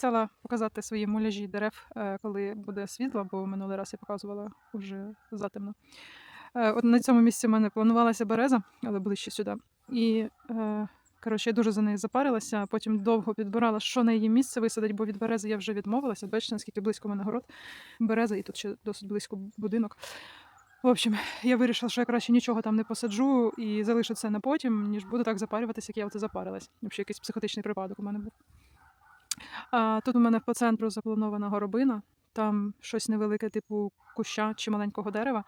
Хотіла показати свої муляжі дерев, е, коли буде світло, бо минулий раз я показувала вже затемно. Е, От на цьому місці в мене планувалася береза, але ближче сюди. І е, коротше, я дуже за неї запарилася, потім довго підбирала, що на її місце висадить, бо від берези я вже відмовилася. Бачите, наскільки близько в мене город. Береза, і тут ще досить близько будинок. В общем, я вирішила, що я краще нічого там не посаджу і залишу це на потім, ніж буду так запарюватися, як я оце запарилась. Взагалі якийсь психотичний припадок у мене був. А, тут у мене по центру запланована горобина, там щось невелике, типу куща чи маленького дерева.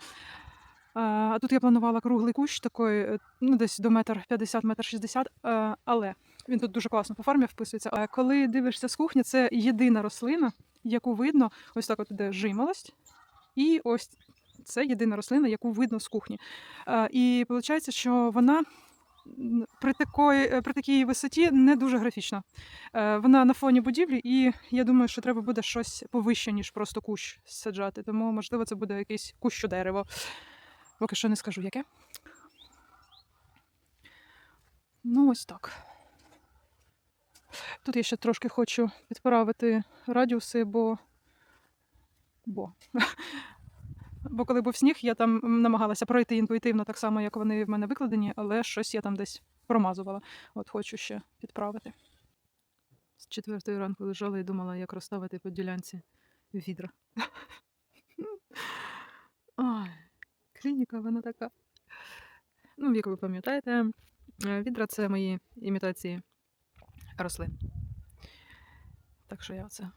А, тут я планувала круглий кущ, такий, е, ну, десь до метр 50, метр 60, е, але він тут дуже класно по формі вписується. А коли дивишся з кухні, це єдина рослина, яку видно, ось так от іде жимолость, і ось це єдина рослина, яку видно з кухні. Е, І виходить, що вона при, такої, е, при такій висоті не дуже графічна. Е, Вона на фоні будівлі, і я думаю, що треба буде щось повище, ніж просто кущ саджати. Тому, можливо, це буде якийсь кущу дерево. Поки що не скажу, яке. Ну, ось так. Тут я ще трошки хочу підправити радіуси, бо. Бо. Бо коли був сніг, я там намагалася пройти інтуїтивно так само, як вони в мене викладені, але щось я там десь промазувала. От хочу ще підправити. З четвертої ранку лежала і думала, як розставити по ділянці відра. Ой, клініка, вона така. Ну, як ви пам'ятаєте, е, відра це мої імітації рослин. Так що я це,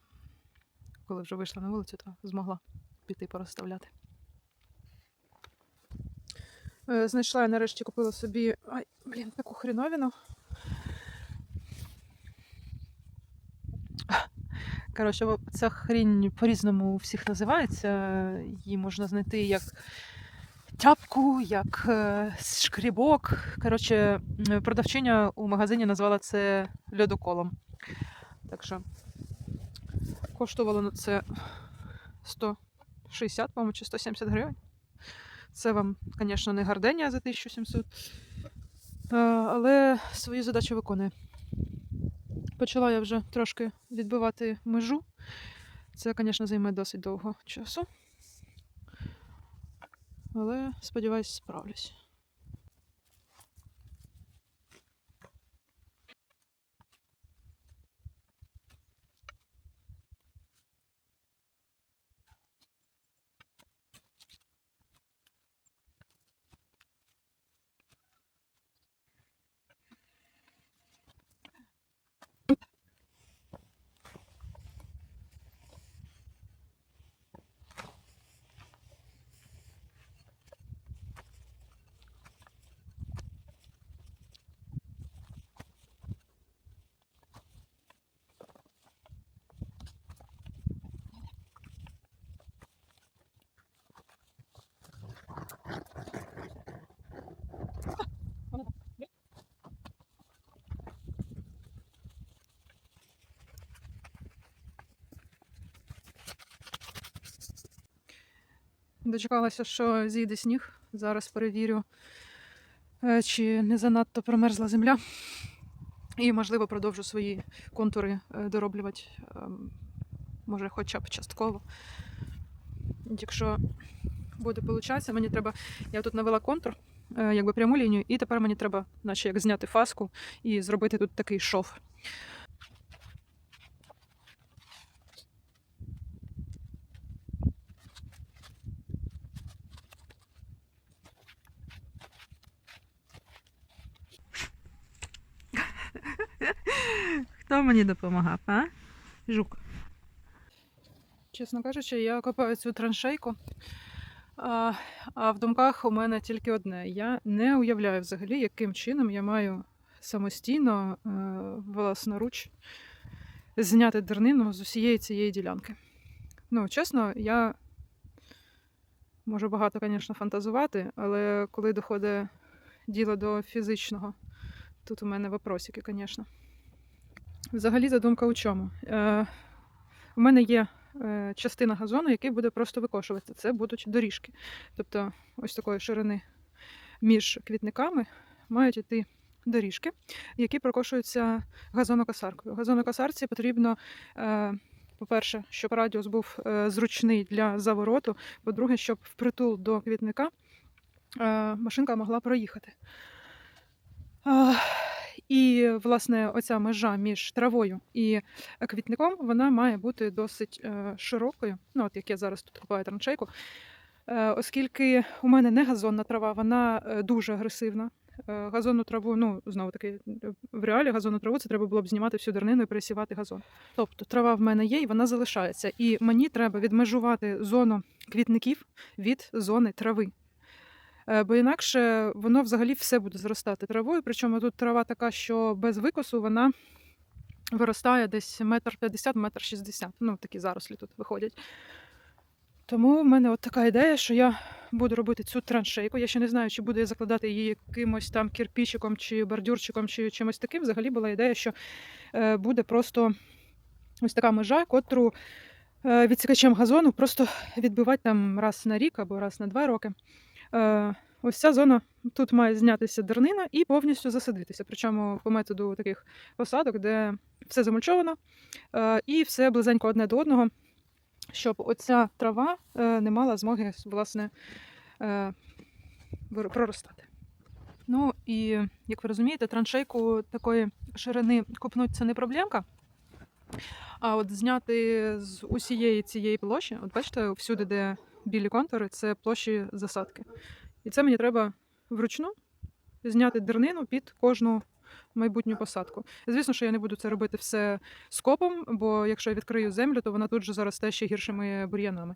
коли вже вийшла на вулицю, то змогла піти порозставляти. Е, Знайшла я нарешті купила собі. Ай, блін, таку хріновіну. Коротше, ця хрінь по-різному у всіх називається. Її можна знайти як тяпку, як е, шкрібок. Коротше, продавчиня у магазині назвала це льодоколом. Так що коштувало це 160, по-моєму, чи 170 гривень. Це вам, звісно, не гарденія за 1700, е, але свою задачу виконує. Почала я вже трошки відбивати межу. Це, звісно, займе досить довго часу. Але, сподіваюсь, справлюсь. Дочекалася, що зійде сніг. Зараз перевірю, е, чи не занадто промерзла земля. І, можливо, продовжу свої контури е, дороблювати, ем, може, хоча б частково. Якщо буде получатися, мені треба. Я тут навела контур, е, якби пряму лінію, і тепер мені треба, наче як зняти фаску і зробити тут такий шов. Хто мені допомагав, а? Жук. Чесно кажучи, я копаю цю траншейку. А, а в думках у мене тільки одне. Я не уявляю взагалі, яким чином я маю самостійно, е, власноруч, зняти дернину з усієї цієї ділянки. Ну, чесно, я можу багато, звісно, фантазувати, але коли доходить діло до фізичного, тут у мене вопросики, звісно. Взагалі, задумка у чому? Е, у мене є е, частина газону, який буде просто викошувати. Це будуть доріжки. Тобто, ось такої ширини між квітниками мають йти доріжки, які прокошуються газонокосаркою. Газонокосарці потрібно, е, по-перше, щоб радіус був е, зручний для завороту, по-друге, щоб впритул до квітника е, машинка могла проїхати. І, власне, оця межа між травою і квітником вона має бути досить е, широкою. Ну, от як я зараз тут купаю траншейку. Е, Оскільки у мене не газонна трава, вона е, дуже агресивна. Е, Газонну траву, ну знову таки, в реалі газонну траву це треба було б знімати всю дернину і пересівати газон. Тобто трава в мене є і вона залишається. І мені треба відмежувати зону квітників від зони трави. Е, Бо інакше воно взагалі все буде зростати травою. Причому тут трава така, що без викосу вона виростає десь метр п'ятдесят, метр шістдесят. Ну, такі зарослі тут виходять. Тому в мене от така ідея, що я буду робити цю траншейку. Я ще не знаю, чи буду я закладати її якимось там кирпічиком, чи бордюрчиком, чи чимось таким. Взагалі була ідея, що е, буде просто ось така межа, котру е, відсікачем газону просто відбивати там раз на рік або раз на два роки. Е, Ось ця зона тут має знятися дернина і повністю засадитися. Причому по методу таких посадок, де все замульчовано е, і все близенько одне до одного, щоб оця трава е, не мала змоги власне проростати. Ну і як ви розумієте, траншейку такої ширини купнуть це не проблемка. А от зняти з усієї цієї площі, от бачите, всюди, де білі контури, це площі засадки. І це мені треба вручну зняти дернину під кожну майбутню посадку. Звісно, що я не буду це робити все скопом, бо якщо я відкрию землю, то вона тут же заросте ще гіршими бур'янами.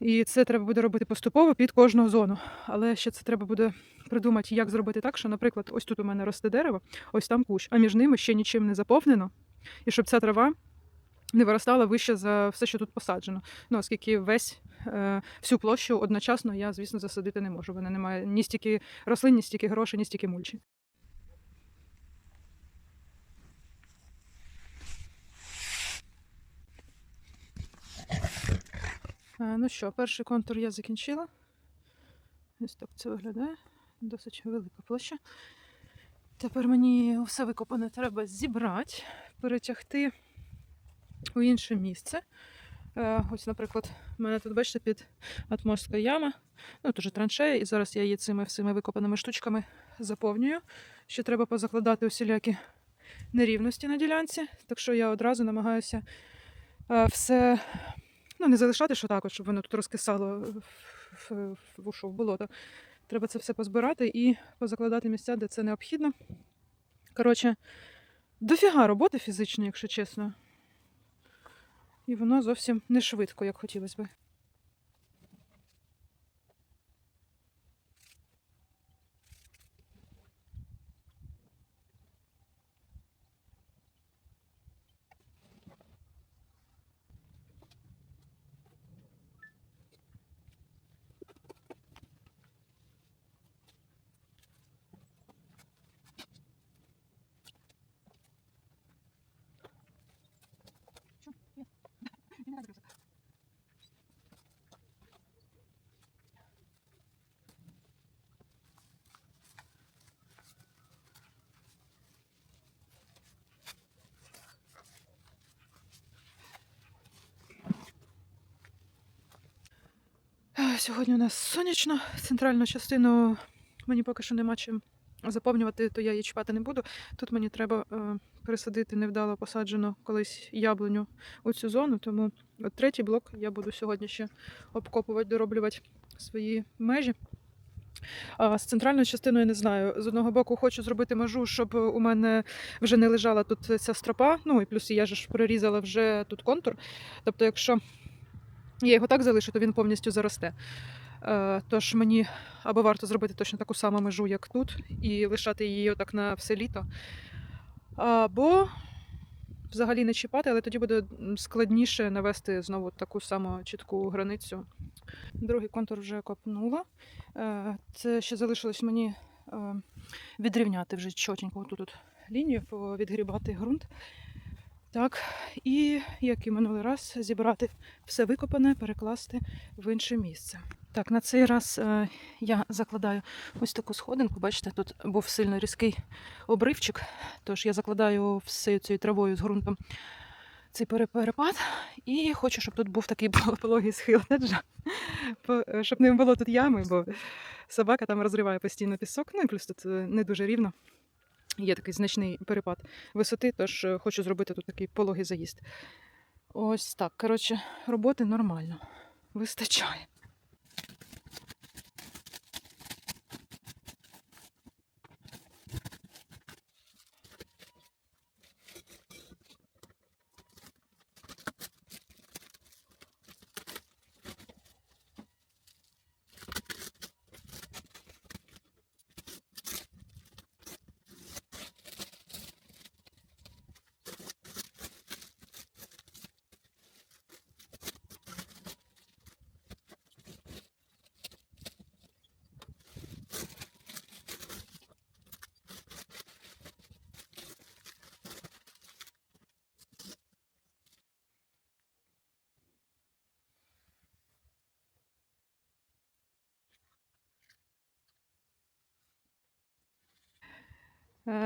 І це треба буде робити поступово під кожну зону. Але ще це треба буде придумати, як зробити так, що, наприклад, ось тут у мене росте дерево, ось там кущ, а між ними ще нічим не заповнено, і щоб ця трава не виростала вище за все, що тут посаджено. Ну, оскільки весь е, всю площу одночасно я, звісно, засадити не можу. Вона немає ні стільки рослин, ні стільки грошей, ні стільки мульчі. Е, Ну що, перший контур я закінчила. Ось так це виглядає. Досить велика площа. Тепер мені все викопане треба зібрати, перетягти у інше місце. Е, Ось, наприклад, у мене тут, бачите, під атмосферська яма, ну тут же траншея, і зараз я її цими всіми викопаними штучками заповнюю. Ще треба позакладати усілякі нерівності на ділянці, так що я одразу намагаюся е, все ну, не залишати, що так, щоб воно тут розкисало в, в, в, ушу, в болото. Треба це все позбирати і позакладати місця, де це необхідно. Коротше, дофіга роботи фізичної, якщо чесно. І воно зовсім не швидко, як хотілося би. Сьогодні у нас сонячно. Центральну частину мені поки що нема чим заповнювати, то я її чіпати не буду. Тут мені треба е, пересадити невдало посаджену колись яблуню у цю зону. Тому от третій блок я буду сьогодні ще обкопувати, дороблювати свої межі. А з центральною частиною не знаю. З одного боку хочу зробити межу, щоб у мене вже не лежала тут ця стропа. Ну і плюс я ж прорізала вже тут контур. Тобто, якщо я його так залишу, то він повністю заросте. Е, Тож мені або варто зробити точно таку саму межу, як тут, і лишати її отак на все літо. Або взагалі не чіпати, але тоді буде складніше навести знову таку саму чітку границю. Другий контур вже копнула. Е, Це ще залишилось мені е, відрівняти вже чотенько тут лінію, відгрібати ґрунт. Так, і як і минулий раз, зібрати все викопане, перекласти в інше місце. Так, на цей раз е, я закладаю ось таку сходинку. Бачите, тут був сильно різкий обривчик. Тож я закладаю всією цією травою з ґрунтом цей перепад. І хочу, щоб тут був такий пологий схил. Щоб не було тут ями, бо собака там розриває постійно пісок. Ну і плюс тут е, не дуже рівно. Є такий значний перепад висоти, тож е, хочу зробити тут такий пологий заїзд. Ось так. Коротше, роботи нормально. Вистачає.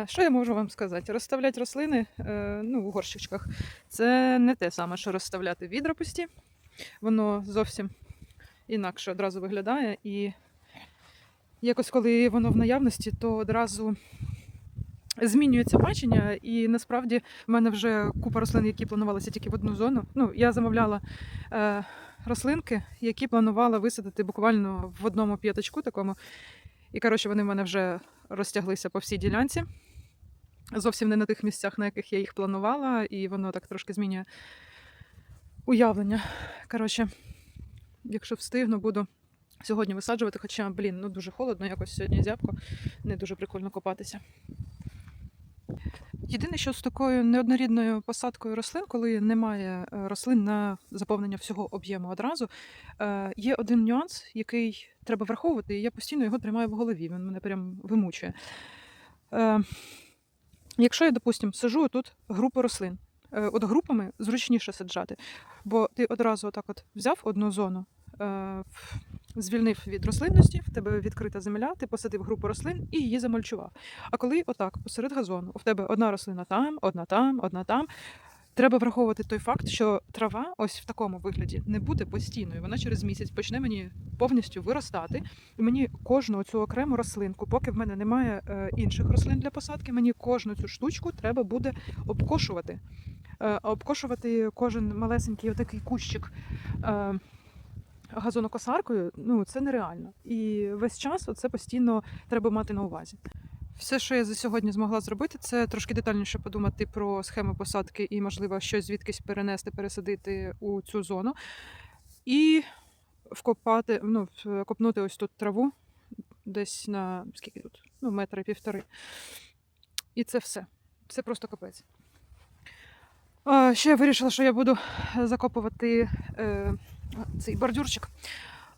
Що я можу вам сказати? Розставляти рослини е, ну, у горщичках це не те саме, що розставляти відра пусті. Воно зовсім інакше одразу виглядає. І якось, коли воно в наявності, то одразу змінюється бачення. І насправді в мене вже купа рослин, які планувалися тільки в одну зону. Ну, я замовляла е, рослинки, які планувала висадити буквально в одному п'ятачку такому. І коротше, вони в мене вже розтяглися по всій ділянці. Зовсім не на тих місцях, на яких я їх планувала, і воно так трошки змінює уявлення. Коротше, якщо встигну, буду сьогодні висаджувати, хоча, блін, ну дуже холодно, якось сьогодні зябко, не дуже прикольно копатися. Єдине, що з такою неоднорідною посадкою рослин, коли немає е, рослин на заповнення всього об'єму одразу, е, є один нюанс, який треба враховувати, і я постійно його тримаю в голові. Він мене прям вимучує. Е, Якщо я, допустимо, сажу тут групу рослин, от групами зручніше саджати, бо ти одразу отак от взяв одну зону, звільнив від рослинності, в тебе відкрита земля, ти посадив групу рослин і її замульчував. А коли отак посеред газону, у тебе одна рослина там, одна там, одна там. Треба враховувати той факт, що трава ось в такому вигляді не буде постійною. Вона через місяць почне мені повністю виростати. І мені кожну цю окрему рослинку, поки в мене немає е, інших рослин для посадки, мені кожну цю штучку треба буде обкошувати. Е, обкошувати кожен малесенький отакий кущик. Газонокосаркою, ну це нереально. І весь час це постійно треба мати на увазі. Все, що я за сьогодні змогла зробити, це трошки детальніше подумати про схему посадки і, можливо, щось звідкись перенести, пересадити у цю зону. І вкопати, ну, в- копнути ось тут траву десь на скільки тут? Ну, метри півтори. І це все. Це просто капець. Ще я вирішила, що я буду закопувати е, цей бордюрчик,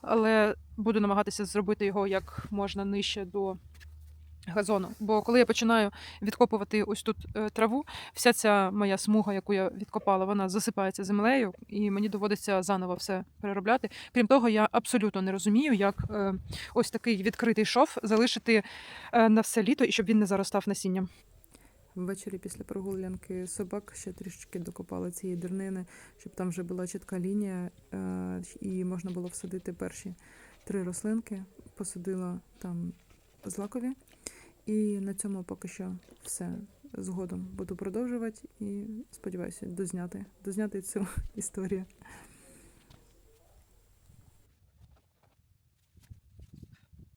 але буду намагатися зробити його як можна нижче до газону. Бо коли я починаю відкопувати ось тут е, траву, вся ця моя смуга, яку я відкопала, вона засипається землею, і мені доводиться заново все переробляти. Крім того, я абсолютно не розумію, як е, ось такий відкритий шов залишити е, на все літо і щоб він не заростав насінням. Ввечері після прогулянки собак ще трішечки докопали цієї дернини, щоб там вже була чітка лінія, е, і можна було всадити перші три рослинки. Посадила там злакові. І на цьому поки що все. Згодом буду продовжувати і сподіваюся, дозняти, дозняти цю історію.